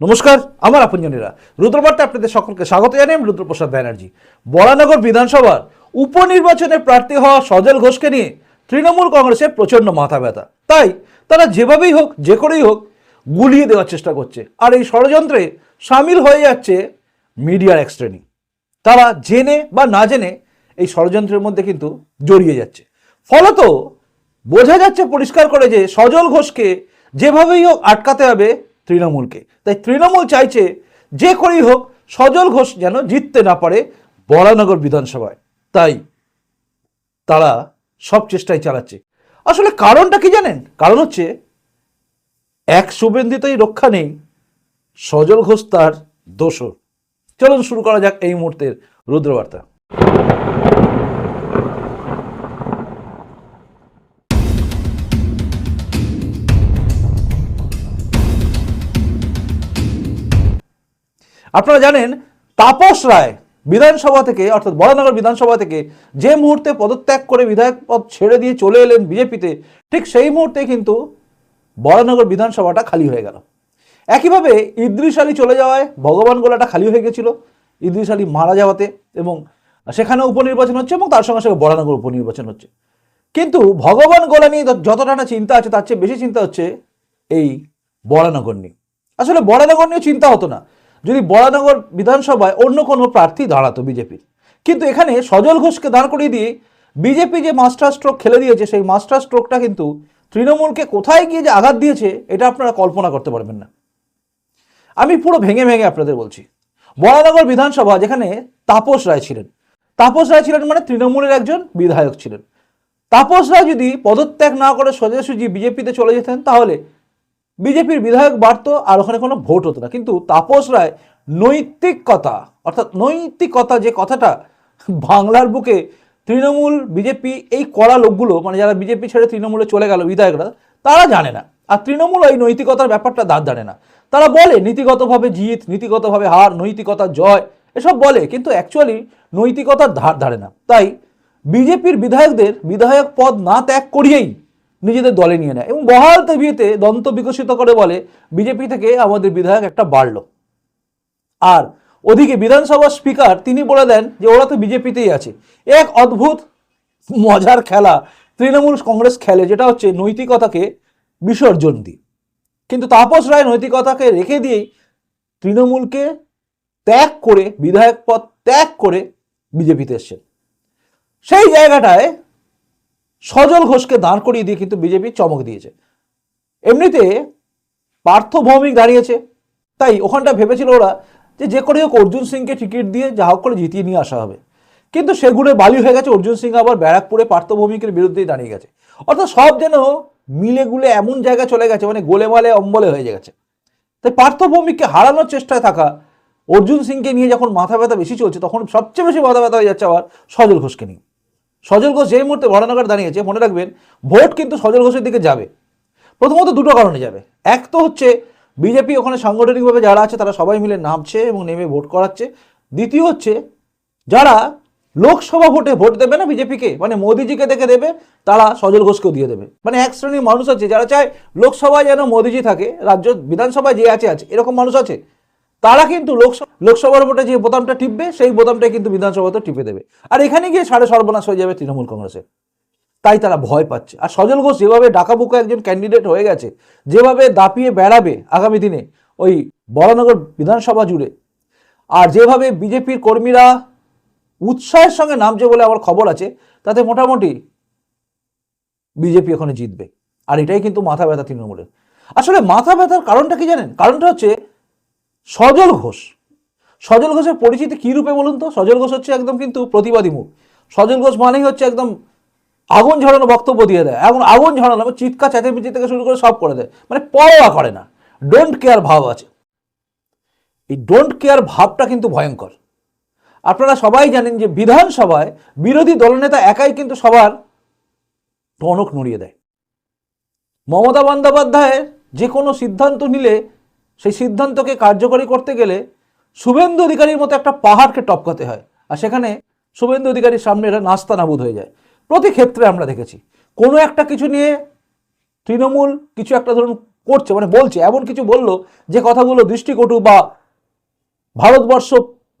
নমস্কার, আমার আপনজনীরা। রুদ্রবার্তা আপনাদের সকলকে স্বাগত জানাই আমি রুদ্রপ্রসাদ ব্যানার্জি। বরানগর বিধানসভার উপনির্বাচনে প্রার্থী হওয়া সজল ঘোষকে নিয়ে তৃণমূল কংগ্রেসের প্রচণ্ড মাথা ব্যথা। তাই তারা যেভাবেই হোক, যে করেই হোক, গুলিয়ে দেওয়ার চেষ্টা করছে। আর এই ষড়যন্ত্রে সামিল হয়ে যাচ্ছে মিডিয়ার এক শ্রেণি। তারা জেনে বা না জেনে এই ষড়যন্ত্রের মধ্যে কিন্তু জড়িয়ে যাচ্ছে। ফলত বোঝা যাচ্ছে পরিষ্কার করে যে সজল ঘোষকে যেভাবেই হোক আটকাতে হবে তৃণমূলকে। তাই তৃণমূল চাইছে যে করেই হোক, সজল ঘোষ যেন জিততে না পারে বরানগর বিধানসভায়। তাই তারা সব চেষ্টাই চালাচ্ছে। আসলে কারণটা কি জানেন? কারণ হচ্ছে এক শুভেন্দিতেই রক্ষা নেই, সজল ঘোষ তার দোষর। চলুন শুরু করা যাক এই মুহূর্তের রুদ্রবার্তা। আপনারা জানেন, তাপস রায় বিধানসভা থেকে, অর্থাৎ বড়নগর বিধানসভা থেকে যে মুহূর্তে পদত্যাগ করে বিধায়ক পদ ছেড়ে দিয়ে চলে এলেন বিজেপিতে, ঠিক সেই মুহূর্তে কিন্তু বড়নগর বিধানসভাটা খালি হয়ে গেল। একইভাবে ইদ্রিস আলী চলে যাওয়ায় ভগবান গোলাটা খালি হয়ে গেছিল। ইদ্রিস আলী মারা যাওয়াতে এবং সেখানে উপনির্বাচন হচ্ছে এবং তার সঙ্গে সঙ্গে বড়নগর উপনির্বাচন হচ্ছে। কিন্তু ভগবান গোলা নিয়ে যতটা না চিন্তা আছে, তার চেয়ে বেশি চিন্তা হচ্ছে এই বরানগর নিয়ে। আসলে বরানগর নিয়ে চিন্তা হতো না। যদি বরানগর বিধানসভায় অন্য কোনো প্রার্থী দাঁড়াতো বিজেপির কিন্তু এখানে সজল ঘোষকে দাঁড় করিয়ে দিয়ে বিজেপি যে মাস্টার স্ট্রোক খেলে দিয়েছে, সেই মাস্টার স্ট্রোকটা কিন্তু তৃণমূলকে কোথায় গিয়ে যে আঘাত দিয়েছে, এটা আপনারা কল্পনা করতে পারবেন না। আমি পুরো ভেঙে ভেঙে আপনাদের বলছি, বরানগর বিধানসভা যেখানে তাপস রায় ছিলেন, তাপস রায় ছিলেন মানে তৃণমূলের একজন বিধায়ক ছিলেন। তাপস রায় যদি পদত্যাগ না করে সোজাসুজি বিজেপিতে চলে যেতেন, তাহলে বিজেপির বিধায়ক বাড়তো আর ওখানে কোনো ভোট হতো না। কিন্তু তাপস রায় নৈতিকতা, অর্থাৎ নৈতিকতা যে কথাটা বাংলার বুকে তৃণমূল, বিজেপি এই কড়া লোকগুলো মানে যারা বিজেপি ছেড়ে তৃণমূলে চলে গেল বিধায়করা, তারা জানে না। আর তৃণমূল এই নৈতিকতার ব্যাপারটা দাঁত জানে না। তারা বলে নীতিগতভাবে জিত, নীতিগতভাবে হার, নৈতিকতা জয়, এসব বলে, কিন্তু অ্যাকচুয়ালি নৈতিকতার ধার ধারে না। তাই বিজেপির বিধায়কদের বিধায়ক পদ না ত্যাগ করিয়েই নিজেদের দলে নিয়ে নেয়। এবং বহাল তবিয়েতে দন্ত বিকশিত করে বলে বিজেপি থেকে আমাদের বিধায়ক একটা বাড়লো। আর ওদিকে বিধানসভার স্পিকার তিনি বলে দেন যে ওরা তো বিজেপিতেই আছে। এক অদ্ভুত, মজার খেলা তৃণমূল কংগ্রেস খেলে, যেটা হচ্ছে নৈতিকতাকে বিসর্জন দিয়ে। কিন্তু তাপস রায় নৈতিকতাকে রেখে দিয়েই তৃণমূলকে ত্যাগ করে, বিধায়ক পদ ত্যাগ করে বিজেপিতে এসছেন। সেই জায়গাটায় সজল ঘোষকে দাঁড় করিয়ে দিয়ে কিন্তু বিজেপি চমক দিয়েছে। এমনিতে পার্থ ভৌমিক দাঁড়িয়েছে। তাই ওখানটা ভেবেছিল ওরা যে যে করে হোক অর্জুন সিংকে টিকিট দিয়ে যা হোক করে জিতিয়ে নিয়ে আসা হবে। কিন্তু সেগুলো বালি হয়ে গেছে, অর্জুন সিং আবার ব্যারাকপুরে পার্থ ভৌমিকের বিরুদ্ধেই দাঁড়িয়ে গেছে। অর্থাৎ সব যেন মিলে গুলে এমন জায়গায় চলে গেছে মানে গোলেমালে অম্বলে হয়ে গেছে। তাই পার্থ ভৌমিককে হারানোর চেষ্টায় থাকা অর্জুন সিংকে নিয়ে যখন মাথা ব্যথা বেশি চলছে, তখন সবচেয়ে বেশি মাথা ব্যথা হয়ে যাচ্ছে আবার সজল ঘোষকে নিয়ে। সজল ঘোষ যেই মুহূর্তে বড়নগর দাঁড়িয়েছে, মনে রাখবেন, ভোট কিন্তু সজল ঘোষের দিকে যাবে। প্রথমত দুটো কারণে যাবে। এক তো হচ্ছে, বিজেপি ওখানে সাংগঠনিকভাবে যারা আছে, তারা সবাই মিলে নামছে এবং নেমে ভোট করাচ্ছে। দ্বিতীয় হচ্ছে, যারা লোকসভা ভোটে ভোট দেবে না বিজেপিকে মানে মোদিজিকে দেখে দেবে, তারা সজল ঘোষকেও দিয়ে দেবে। মানে এক শ্রেণির মানুষ আছে, যারা চায় লোকসভায় যেন মোদিজি থাকে, রাজ্য বিধানসভায় যে আছে আছে, এরকম মানুষ আছে। তারা কিন্তু লোকসভা লোকসভার ভোটে যে বোতামটা টিপবে, সেই বোতামটা কিন্তু বিধানসভাতে টিপে দেবে। আর এখানে গিয়ে সাড়ে সর্বনাশ হয়ে যাবে তৃণমূল কংগ্রেসের। তাই তারা ভয় পাচ্ছে। আর সজল ঘোষ যেভাবে ডাকাবুকা একজন ক্যান্ডিডেট হয়ে গেছে, যেভাবে দাপিয়ে বেড়াবে আগামী দিনে ওই বরানগর বিধানসভা জুড়ে, আর যেভাবে বিজেপির কর্মীরা উৎসাহের সঙ্গে নামছে বলে আমার খবর আছে, তাতে মোটামুটি বিজেপি ওখানে জিতবে। আর এটাই কিন্তু মাথা ব্যথা তৃণমূলের। আসলে মাথা ব্যথার কারণটা কি জানেন? কারণটা হচ্ছে সজল ঘোষ। সজল ঘোষের পরিচিতি কী রূপে বলুন তো? সজল ঘোষ হচ্ছে একদম কিন্তু প্রতিবাদী মুখ। সজল ঘোষ মানেই হচ্ছে একদম আগুন ঝরানো বক্তব্য দিয়ে দেয়। এখন আগুন ঝরানো চিৎকার চেঁচামেচি থেকে শুরু করে সব করে দেয়। মানে পরোয়া করে না। ডোন্ট কেয়ার ভাব আছে। এই ডোন্ট কেয়ার ভাবটা কিন্তু ভয়ঙ্কর। আপনারা সবাই জানেন যে বিধানসভায় বিরোধী দলনেতা একাই কিন্তু সবার টনক নড়িয়ে দেয়। মমতা বন্দ্যোপাধ্যায়ের যে কোনো সিদ্ধান্ত নিলে সেই সিদ্ধান্তকে কার্যকরী করতে গেলে শুভেন্দু অধিকারীর মতো একটা পাহাড়কে টপকাতে হয়। আর সেখানে শুভেন্দু অধিকারীর সামনে এটা নাস্তা নাবুদ হয়ে যায়। প্রতি ক্ষেত্রে আমরা দেখেছি, কোনো একটা কিছু নিয়ে তৃণমূল কিছু একটা ধরুন করছে মানে বলছে, এমন কিছু বলল যে কথাগুলো দৃষ্টিকটু বা ভারতবর্ষ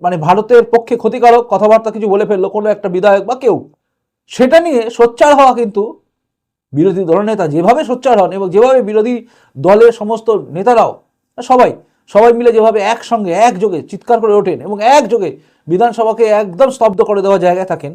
মানে ভারতের পক্ষে ক্ষতিকারক কথাবার্তা কিছু বলে ফেলল, কোনো একটা বিধায়ক বা কেউ। সেটা নিয়ে সোচ্চার হওয়া কিন্তু বিরোধী দলনেতা যেভাবে সোচ্চার হন এবং যেভাবে বিরোধী দলের সমস্ত নেতারাও সবাই সবাই মিলে যেভাবে একসঙ্গে, একযোগে চিৎকার করে ওঠেন এবং একযোগে বিধানসভাকে একদম স্তব্ধ করে দেওয়া জায়গায় থাকেন,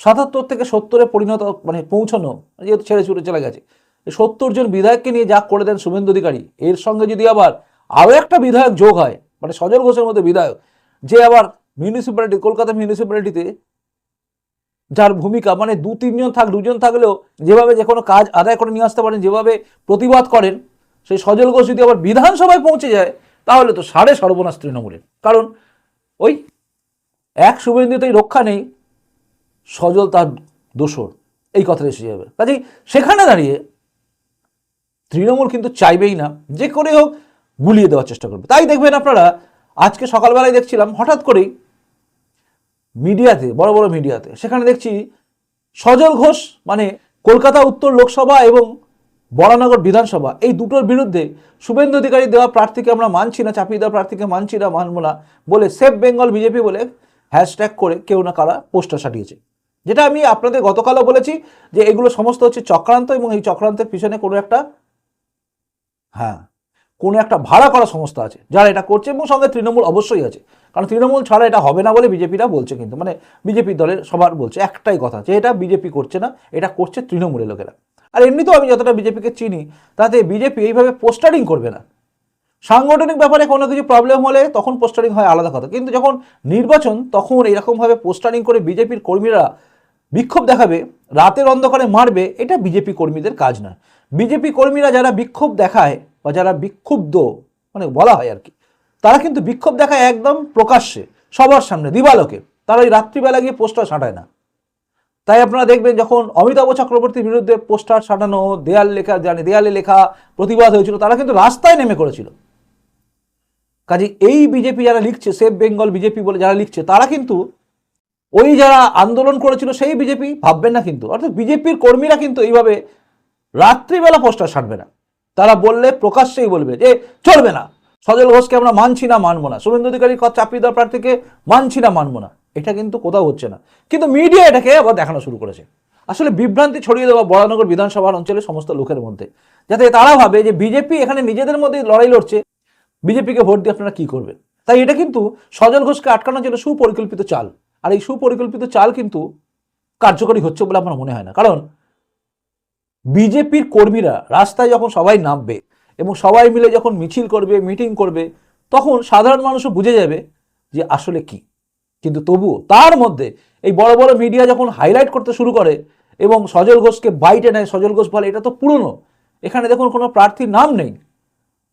সাতাত্তর থেকে সত্তরে পরিণত মানে পৌঁছানো, যেহেতু ছেড়ে ছুটে চলে গেছে সত্তর জন বিধায়ককে নিয়ে যা করে দেন শুভেন্দু অধিকারী, এর সঙ্গে যদি আবার আরও একটা বিধায়ক যোগ হয় মানে সজল ঘোষের মধ্যে বিধায়ক, যে আবার মিউনিসিপ্যালিটি কলকাতা মিউনিসিপ্যালিটিতে যার ভূমিকা মানে দু তিনজন থাক, দুজন থাকলেও যেভাবে যে কোনো কাজ আদায় করে নিয়ে আসতে পারেন, যেভাবে প্রতিবাদ করেন সেই সজল ঘোষ যদি আবার বিধানসভায় পৌঁছে যায়, তাহলে তো সাড়ে সর্বনাশ তৃণমূলের। কারণ ওই এক শুভেন্দুতেই রক্ষা নেই, সজল তার দোষর। এই কথাটা এসে যাবে। কাজেই সেখানে দাঁড়িয়ে তৃণমূল কিন্তু চাইবেই না, যে করে হোক গুলিয়ে দেওয়ার চেষ্টা করবে। তাই দেখবেন আপনারা, আজকে সকালবেলায় দেখছিলাম, হঠাৎ করেই মিডিয়াতে, বড় বড় মিডিয়াতে, সেখানে দেখছি সজল ঘোষ মানে কলকাতা উত্তর লোকসভা এবং বরানগর বিধানসভা, এই দুটোর বিরুদ্ধে শুভেন্দু অধিকারী দেওয়া প্রার্থীকে আমরা মানছি না, চাপিয়ে দেওয়া প্রার্থীকে মানছি না, মানবো না বলে সেফ বেঙ্গল বিজেপি বলে হ্যাশট্যাগ করে কেউ না কারা পোস্টার সাটিয়েছে যেটা আমি আপনাদের গতকালও বলেছি যে এগুলো সমস্ত হচ্ছে চক্রান্ত এবং এই চক্রান্তের পিছনে কোনো একটা হ্যাঁ কোনো একটা ভাড়া করা সংস্থা আছে, যারা এটা করছে এবং সঙ্গে তৃণমূল অবশ্যই আছে। কারণ তৃণমূল ছাড়া এটা হবে না বলে বিজেপিরা বলছে কিন্তু মানে বিজেপি দলের সবার বলছে একটাই কথা যে এটা বিজেপি করছে না, এটা করছে তৃণমূলের লোকেরা। আর এমনিতেও আমি যতটা বিজেপিকে চিনি, তাতে বিজেপি এইভাবে পোস্টারিং করবে না। সাংগঠনিক ব্যাপারে কোনো কিছু প্রবলেম হলে তখন পোস্টারিং হয় আলাদা কথা। কিন্তু যখন নির্বাচন, তখন এরকমভাবে পোস্টারিং করে বিজেপির কর্মীরা বিক্ষোভ দেখাবে, রাতের অন্ধকারে মারবে, এটা বিজেপি কর্মীদের কাজ নয়। বিজেপি কর্মীরা যারা বিক্ষোভ দেখায় বা যারা বিক্ষুব্ধ মানে বলা হয় আর কি, তারা কিন্তু বিক্ষোভ দেখায় একদম প্রকাশ্যে, সবার সামনে, দিবালোকে। তারা ওই রাত্রিবেলা গিয়ে পোস্টার ছাঁটায় না। তাই আপনারা দেখবেন যখন অমিতাভ চক্রবর্তীর বিরুদ্ধে পোস্টার ছাটানো দেয়াল লেখা, জানি, দেয়ালে লেখা প্রতিবাদ হয়েছিল, তারা কিন্তু রাস্তায় নেমে করেছিল। কাজে এই বিজেপি যারা লিখছে, সেফ বেঙ্গল বিজেপি বলে যারা লিখছে, তারা কিন্তু ওই যারা আন্দোলন করেছিল, সেই বিজেপি ভাববেন না কিন্তু। অর্থাৎ বিজেপির কর্মীরা কিন্তু এইভাবে রাত্রিবেলা পোস্টার ছাড়বে না। তারা বললে প্রকাশ্যেই বলবে যে, চলবে না। সজল ঘোষকে আমরা মানছি না, মানবো না। শুভেন্দু অধিকারীর কথা চাপিয়ে দেওয়া প্রার্থীকে মানছি না, মানবো না। এটা কিন্তু কোথাও হচ্ছে না। কিন্তু মিডিয়া এটাকে আবার দেখানো শুরু করেছে। আসলে বিভ্রান্তি ছড়িয়ে দেওয়া বরানগর বিধানসভার অঞ্চলের সমস্ত লোকের মধ্যে। যাতে তারা ভাবে যে বিজেপি এখানে নিজেদের মধ্যে লড়াই লড়ছে, বিজেপিকে ভোট দিয়ে আপনারা কী করবেন? তাই এটা কিন্তু সজল ঘোষকে আটকানোর জন্য সুপরিকল্পিত চাল। আর এই সুপরিকল্পিত চাল কিন্তু কার্যকরী হচ্ছে বলে আমার মনে হয় না। কারণ বিজেপির কর্মীরা রাস্তায় যখন সবাই নামবে এবং সবাই মিলে যখন মিছিল করবে, মিটিং করবে, তখন সাধারণ মানুষও বুঝে যাবে যে আসলে কি। কিন্তু তবুও তার মধ্যে এই বড় বড় মিডিয়া যখন হাইলাইট করতে শুরু করে এবং সজল ঘোষকে বাইটে নেয় সজল ঘোষ বলে, এটা তো পুরনো। এখানে দেখুন কোনো প্রার্থীর নাম নেই।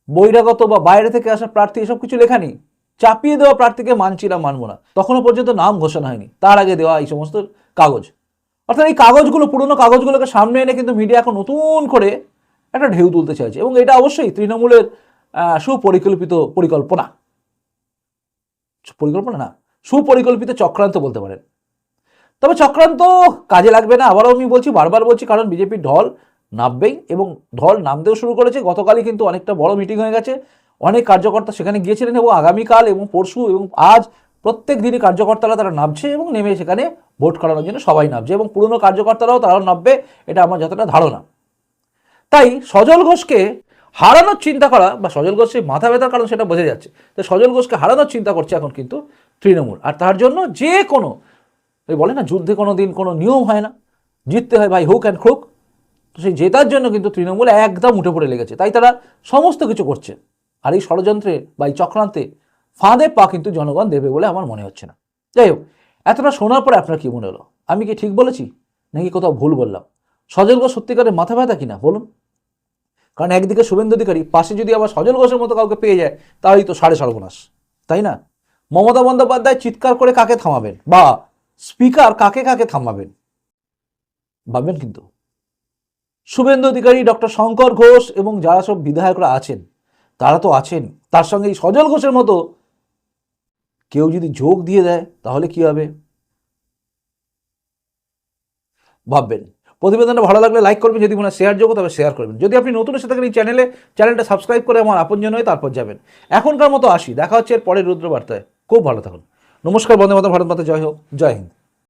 বহিরাগত বা বাইরে থেকে আসা প্রার্থী এসব কিছু লেখা নেই। চাপিয়ে দেওয়া প্রার্থীকে মানছি না, মানবো না। তখনও পর্যন্ত নাম ঘোষণা হয়নি। তার আগে দেওয়া এই সমস্ত কাগজ। অর্থাৎ এই কাগজগুলো, পুরনো কাগজগুলোকে সামনে এনে কিন্তু মিডিয়া এখন নতুন করে একটা ঢেউ তুলতে চাইছে এবং এটা অবশ্যই তৃণমূলের সুপরিকল্পিত পরিকল্পনা। পরিকল্পনা না সুপরিকল্পিত চক্রান্ত বলতে পারেন। তবে চক্রান্ত কাজে লাগবে না। আবারও আমি বলছি, বারবার বলছি, কারণ বিজেপির ঢল নামবেই এবং ঢল নামতেও শুরু করেছে। গতকালই কিন্তু অনেকটা বড় মিটিং হয়ে গেছে। অনেক কার্যকর্তা সেখানে গিয়েছিলেন এবং আগামীকাল এবং পরশু এবং আজ প্রত্যেক দিনই কার্যকর্তারা তারা নামছে এবং নেমে সেখানে ভোট করানোর জন্য সবাই নামছে এবং পুরনো কার্যকর্তারাও তারাও নামবে, এটা আমার যতটা ধারণা। তাই সজল ঘোষকে হারানোর চিন্তা করা বা সজল ঘোষের মাথা ব্যথার কারণ সেটা বোঝা যাচ্ছে। তো সজল ঘোষকে হারানোর চিন্তা করছে এখন কিন্তু তৃণমূল। আর তার জন্য যে কোনো, ওই বলে না, যুদ্ধে কোনো দিন কোনো নিয়ম হয় না। জিততে হয় ভাই হোক অ্যান্ড ক্রুক তো সেই জেতার জন্য কিন্তু তৃণমূল একদম উঠে পড়ে লেগেছে। তাই তারা সমস্ত কিছু করছে। আর এই ষড়যন্ত্রে বা এই চক্রান্তে ফাঁদে পা কিন্তু জনগণ দেবে বলে আমার মনে হচ্ছে না। যাই হোক, এতটা শোনার পরে আপনার কী মনে হলো? আমি কি ঠিক বলেছি? নাকি কোথাও ভুল বললাম? সজল ঘোষ সত্যিকারের মাথা ব্যথা কিনা, বলুন। কারণ একদিকে শুভেন্দু অধিকারী, পাশে যদি আবার সজল ঘোষের মতো কাউকে পেয়ে যায়, তাহলেই তো সাড়ে সর্বনাশ। তাই না? মমতা বন্দ্যোপাধ্যায় চিৎকার করে কাকে থামাবেন? বা স্পিকার কাকে কাকে থামাবেন? ভাববেন কিন্তু। শুভেন্দু অধিকারী, ডক্টর শঙ্কর ঘোষ এবং যারা সব বিধায়করা আছেন, তারা তো আছেন। তার সঙ্গে এই সজল ঘোষের মতো কেউ যদি যোগ দিয়ে দেয়, তাহলে কি হবে? ভাববেন। প্রতিবেদনটা ভালো লাগলে লাইক করবেন, যদি মনে শেয়ার যোগ্য তবে শেয়ার করবেন। যদি আপনি নতুন এসে থাকেন এই চ্যানেলে চ্যানেলটা সাবস্ক্রাইব করে আমার আপনজন হয়ে তারপর যাবেন। এখনকার মতো আসি। দেখা হচ্ছে এর পরের রুদ্রবার্তায়। খুব ভালো থাকুন। নমস্কার বন্দে মাতা ভারত মাতা জয় হোক জয় হিন্দ।